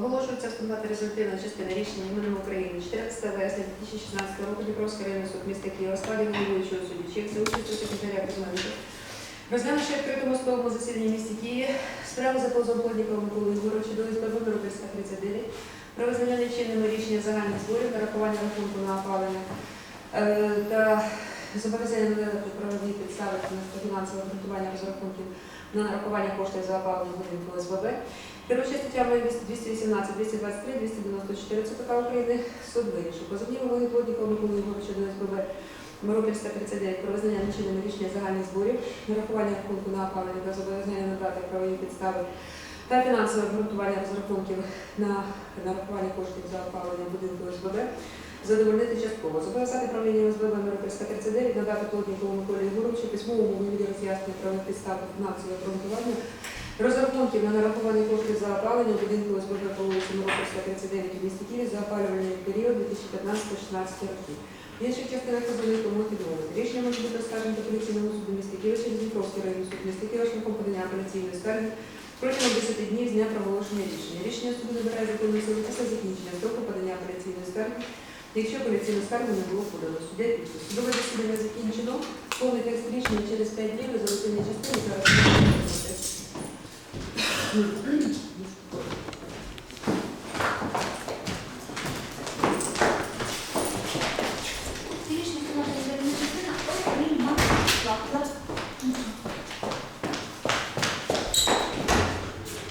продовжується встановити результативна частина рішення іменем України 14 вересня 2016 року Дніпровський районний суд міста Києва складі головуючого судді Чех за участю секретаря Кузьменка. Розглянувши відкритому судовому засіданні в місті Києві справу за позовом Плотнікова Миколи Ігоровича до СББ номер 339 про визнання нечинними рішення загальних зборів, нарахування рахунку на опалення е, та зобов'язання надати правові підстави на фінансове обґрунтування розрахунків на нарахування коштів за опалення будинку СББ. Керуючи статтями 218, 223, 294 ЦПК України, суд вирішив. Позовні вимоги Плотнікова Миколи Ігоровича до СББ номер 339 про визнання нечинними рішення загальних зборів, нарахування рахунку на опалення та зобов'язання надати правові підстави та фінансове обґрунтування розрахунків на нарахування коштів за опалення будинку СББ задовольнити частково. Зобов'язати правління ОСББ номер 339 надати Плотнікову Миколі Єгоровичу письмовому вигляді роз'яснення правових підстав та фінансового обґрунтування розрахунків на нарахування коштів за опалення будинку ОСББ по вулиці Миропольська, 39 у місті Києві за опалювальний період 2015-16 років. В інших частинах позовних тому відмовити. Рішення може бути оскаржено до апеляційному суду міста Києва через Дніпровський районний суд міста Києва шляхом подання апеляційної скарги протягом 10 днів з дня проголошення рішення. Рішення суду набирає законної сили після закінчення строку подання апеляційної скарги, якщо апеляційну скаргу не було подано. Суддя підпис. Судове засідання закінчено. Повний текст рішення через 5 днів резолютивні частини зараз.